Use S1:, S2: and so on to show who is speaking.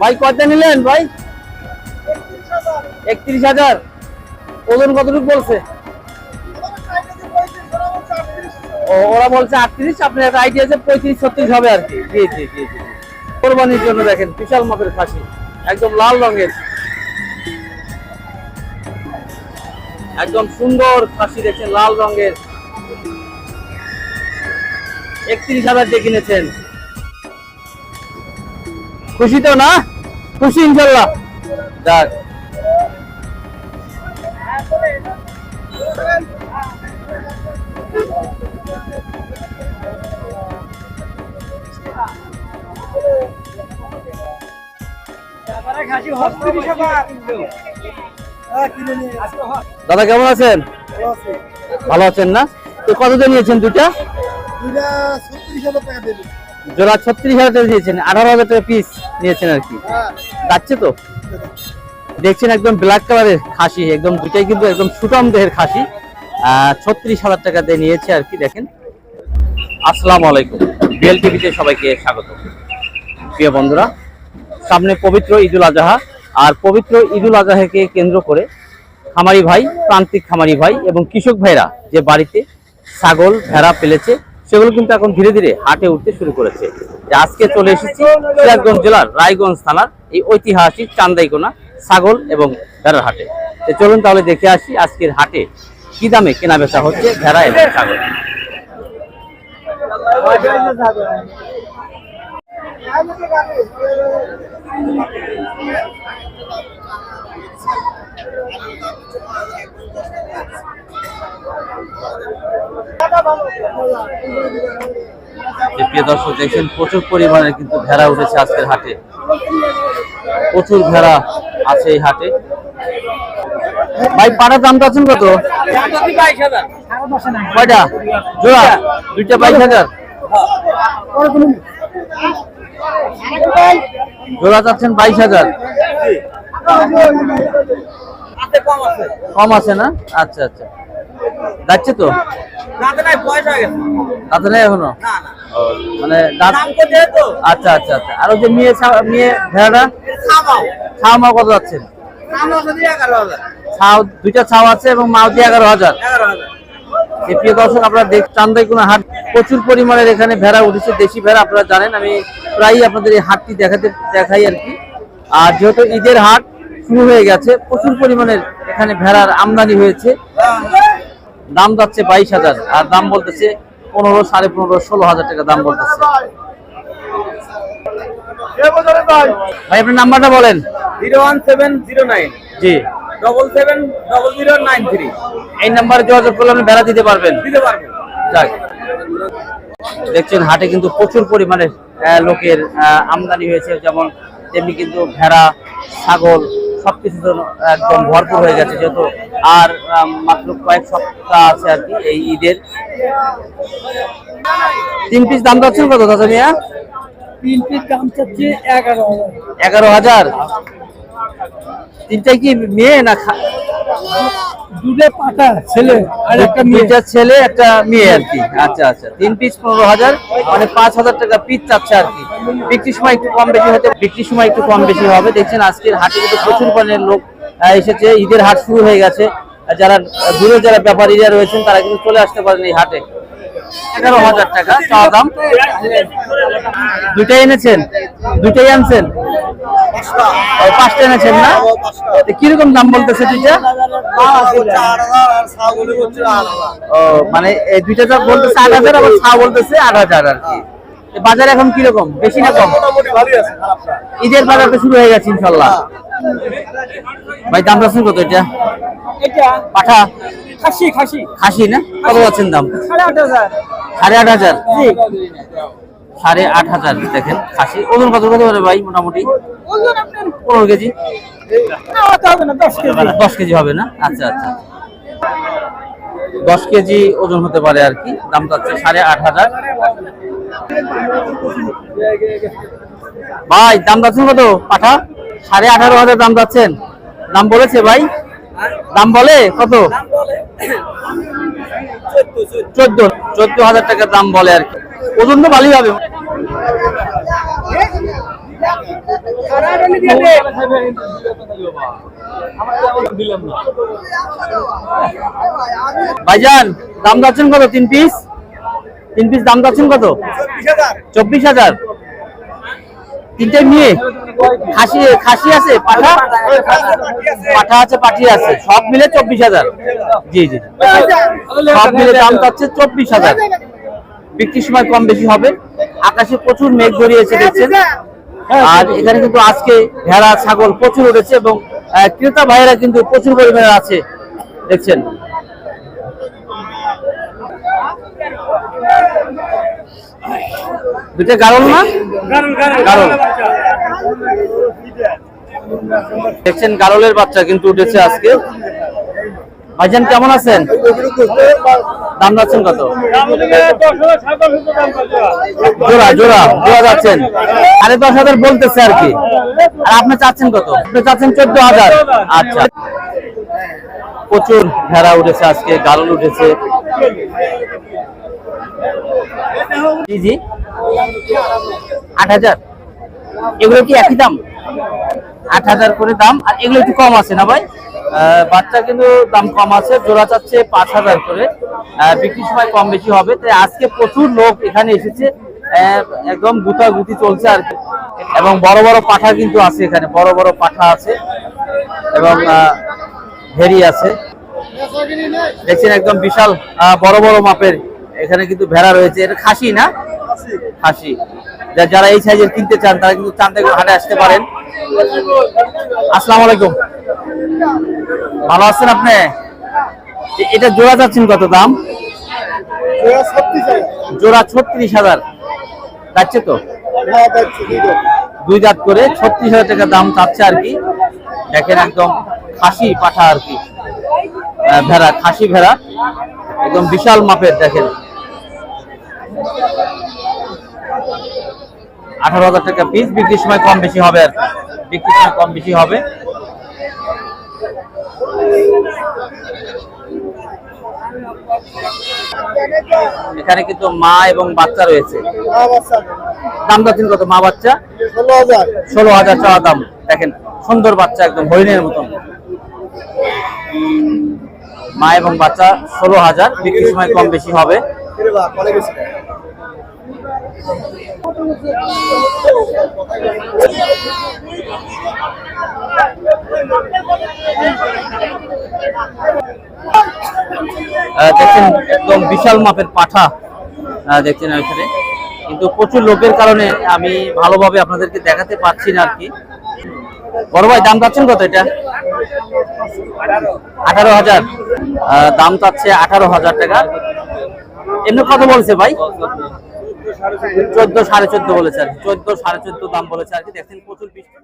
S1: ভাই কত নিলেন ভাই? একত্রিশ হাজার। ওজন কতটুকু বলছে? ও, ওরা বলছে আটত্রিশ, আপনার একটা আইডিয়া আছে, পঁয়ত্রিশ, ছত্রিশ হবে আর কি। জি জি জি জি। কোরবানির জন্য দেখেন, বিশাল মাপের খাসি, একদম লাল রঙের। একদম সুন্দর খাসি দেখছেন, লাল রঙের। একত্রিশ হাজার দিয়ে কিনেছেন। খুশি তো না? খুশি ইনশাল্লাহ। যাক। দাদা কেমন আছেন? ভালো আছেন না? তো কত দিয়ে নিয়েছেন দুইটা? জোড়া ছত্রিশ হাজার টাকা দিয়েছেন। আঠারো হাজার টাকা পিস নিয়েছেন আর কি। যাচ্ছে তো? দেখছেন একদম ব্ল্যাক কালারের খাসি একদম দুটাই কিন্তু একদম সুটম দেহের খাসি। ছত্রিশ হাজার টাকা দিয়ে নিয়েছে আর কি দেখেন। আসসালামু আলাইকুম। বিএল টিভিতে সবাইকে স্বাগত। প্রিয় বন্ধুরা সামনে পবিত্র ঈদুল আজহা আর পবিত্র ঈদুল আজহাকে কেন্দ্র করে খামারি ভাই প্রান্তিক খামারি ভাই এবং কৃষক ভাইরা যে বাড়িতে ছাগল ভেড়া ফেলেছে সেগুলো কিন্তু এখন ধীরে ধীরে হাটে উঠতে শুরু করেছে। আজকে চলে এসেছি সিরাজগঞ্জ জেলার রায়গঞ্জ থানার এই ঐতিহাসিক চান্দাইকোনা ছাগল এবং ভেড়ার হাটে। তো চলুন তাহলে দেখে আসি আজকের হাটে কি দামে কেনা বেচা হচ্ছে ভেড়া এবং ছাগল। দর্শক, দেখছেন প্রচুর পরিমাণে কিন্তু ভেড়া উঠেছে আজকের হাটে। প্রচুর ভেড়া আছে এই হাটে। ভাই, পাটার দামটা আছেন কত? কয়টা? জোড়া? দুইটা বাইশ হাজার? জোড়া চাচ্ছেন বাইশ হাজার। কম আছে। না? আচ্ছা আচ্ছা। যাচ্ছে তো? তাতে নেই এখনও? মানে দাঁত আচ্ছা আচ্ছা আচ্ছা। আর ওই যে মেয়ে মেয়ে ভেড়াটা? কত যাচ্ছেন ছাও দুইটা ছাও আছে এবং মাও দিয়ে এগারো হাজার। এই প্রিয় দর্শক আপনারা দেখ হাট প্রচুর পরিমাণের এখানে ভেড়া উঠেছে দেশি ভেড়া আপনারা জানেন। আমি প্রায়ই আপনাদের এই হাটটি দেখাতে দেখাই আর কি। আর যেহেতু ঈদের হাট শুরু হয়ে গেছে। প্রচুর পরিমাণের এখানে ভেড়ার আমদানি হয়েছে। দাম যাচ্ছে বাইশ হাজার আর দাম বলতেছে পনেরো সাড়ে পনেরো ষোলো হাজার টাকা দাম বলতেছে। ভাই আপনার নাম্বারটা বলেন।
S2: Zero one seven zero nine.
S1: জি।
S2: Double seven double zero nine three.
S1: এই নাম্বারে যোগাযোগ করলে আপনি বেড়া দিতে পারবেন।
S2: দিতে পারবেন।
S1: যাক। দেখছেন হাটে কিন্তু প্রচুর পরিমাণে লোকের আমদানি হয়েছে। যেমন তেমনি কিন্তু ভেড়া ছাগল সবকিছু তো একদম ভরপুর হয়ে গেছে যেহেতু আর মাত্র কয়েক সপ্তাহ আছে আর কি এই ঈদের। তিন পিস দাম পাচ্ছেন কত দাদা মিয়া?
S2: তিন পিস দাম চাচ্ছি এগারো হাজার।
S1: এগারো হাজার? তিনটাই কি মেয়ে না খা-
S2: পাটা ছেলে আর একটা মেয়ে।
S1: ছেলে একটা মেয়ে আর কি। আচ্ছা আচ্ছা। তিন পিস পনেরো হাজার মানে পাঁচ হাজার টাকা পিস চাচ্ছে আর কি। বিক্রির সময় একটু কম বেশি হতে বিক্রির সময় একটু কম বেশি হবে। দেখছেন আজকের হাটে কিন্তু প্রচুর পরিমাণের লোক এসেছে। ঈদের হাট শুরু হয়ে গেছে। যারা দূরে যারা ব্যাপারীরা রয়েছেন তারা কিন্তু চলে আসতে পারেন এই হাটে। এগারো হাজার টাকা চাওয়া দাম। দুইটাই এনেছেন? দুইটাই আনছেন? পাঁচটা। এনেছেন না? কীরকম দাম বলতেছে দুইটা? ও মানে এই দুইটা তো বলতেছে আট হাজার আবার ছা বলতেছে আট হাজার আর কি। বাজার এখন কীরকম? বেশি না কম? ঈদের বাজার তো শুরু হয়ে গেছে ইনশাল্লাহ। ভাই দাম রাখছেন কত এটা?
S2: এটা?
S1: পাঠা?
S2: খাসি খাসি।
S1: খাসি না? কত যাচ্ছেন দাম?
S2: সাড়ে আট হাজার।
S1: সাড়ে আট হাজার?
S2: জি।
S1: সাড়ে আট হাজার, দেখেন, খাসি। ওজন কত কত পারে ভাই, মোটামুটি? পনেরো কেজি।
S2: দশ কেজি
S1: হবে না? আচ্ছা আচ্ছা। দশ কেজি ওজন হতে পারে আর কি, দাম যাচ্ছে সাড়ে আট হাজার। ভাই, দাম যাচ্ছেন কত? পাঠা? সাড়ে আঠারো হাজার দাম যাচ্ছেন। দাম বলেছে ভাই? দাম বলে? কত? চোদ্দ। চোদ্দ হাজার টাকার দাম বলে আর কি। ওজন তো ভালোই হবে। ভাইজান, দাম যাচ্ছেন কত? তিন পিস তিন পিস দাম যাচ্ছেন কত? চব্বিশ হাজার। তিনটে নিয়ে খাসি খাসি আছে? পাঠা? পাঠা আছে, পাঠি আছে। সব মিলে চব্বিশ হাজার। জি জি সব মিলে দাম চাচ্ছে চব্বিশ হাজার। বিক্রির সময় কম বেশি হবে। আকাশে প্রচুর মেঘ গড়িয়েছে, দেখছেন? আর এখানে কিন্তু আজকে ভেড়া, ছাগল প্রচুর উঠেছে এবং ক্রেতা ভাইয়েরা কিন্তু প্রচুর পরিমাণে আছে, দেখছেন? দুইটা গারল না? গারল। দেখছেন, গারলের বাচ্চা কিন্তু উঠেছে আজকে। ভাইজান, কেমন আছেন? দাম যাচ্ছেন কত? জোড়া জোড়া জোড়া যাচ্ছেন। সাড়ে দশ হাজার বলতেছে আর কি। আর আপনি চাচ্ছেন কত? আপনি চাচ্ছেন চোদ্দ হাজার। আচ্ছা। প্রচুর ভেড়া উঠেছে আজকে গালল উঠেছে। জি জি। আট হাজার। এগুলো কি একই দাম? আট হাজার করে দাম। আর এগুলো একটু কম আছে না ভাই? বাচ্চা কিন্তু দাম কম আছে জোড়া চাচ্ছে পাঁচ হাজার করে। আহ, বিক্রির সময় কম বেশি হবে। তাই আজকে প্রচুর লোক এখানে এসেছে একদম গুতাগুতি চলছে আর কি। এবং বড় বড় পাঠা কিন্তু আছে এখানে বড় বড় পাঠা আছে এবং ভেরি আছে। দেখছেন একদম বিশাল বড় বড় মাপের এখানে কিন্তু ভেড়া রয়েছে। এটা খাসি না? খাসি। যারা এই সাইজের কিনতে চান তারা কিন্তু চান্দাগুলো হাটে আসতে পারেন। আসসালামু আলাইকুম। ভালো আছেন আপনি? এটা জোড়া যাচ্ছেন কত দাম? জোড়া ছত্রিশ হাজার। যাচ্ছে তো? দুই দাঁত। করে ছত্রিশ হাজার টাকা দাম চাচ্ছে আর কি। দেখেন একদম খাসি পাঠা আর কি। ভেড়া খাসি ভেড়া। একদম বিশাল মাপের দেখেন। আঠারো হাজার টাকা পিস বিক্রির সময় কম বেশি হবে আর কি। বিক্রির সময় কম বেশি হবে। এখানে কিন্তু মা এবং বাচ্চা রয়েছে। দাম যাচ্ছেন কত? মা, বাচ্চা? ষোলো হাজার চাওয়া দাম। দেখেন, সুন্দর বাচ্চা, একদম হরিণের মতন। মা এবং বাচ্চা ষোলো হাজার, বিক্রির সময় কম বেশি হবে আহ, দেখছেন একদম বিশাল মাপের পাঠা দেখছেন ওইখানে কিন্তু প্রচুর লোকের কারণে আমি ভালোভাবে আপনাদেরকে দেখাতে পারছি না আর কি। বড় ভাই, দাম চাচ্ছেন কত এটা? আঠারো হাজার। দাম চাচ্ছে আঠারো হাজার টাকা। এমনি কত বলছে ভাই? চোদ্দ সাড়ে চোদ্দ বলেছে আর চোদ্দ সাড়ে চোদ্দ দাম বলেছে আর কি। দেখছেন প্রচুর বৃষ্টি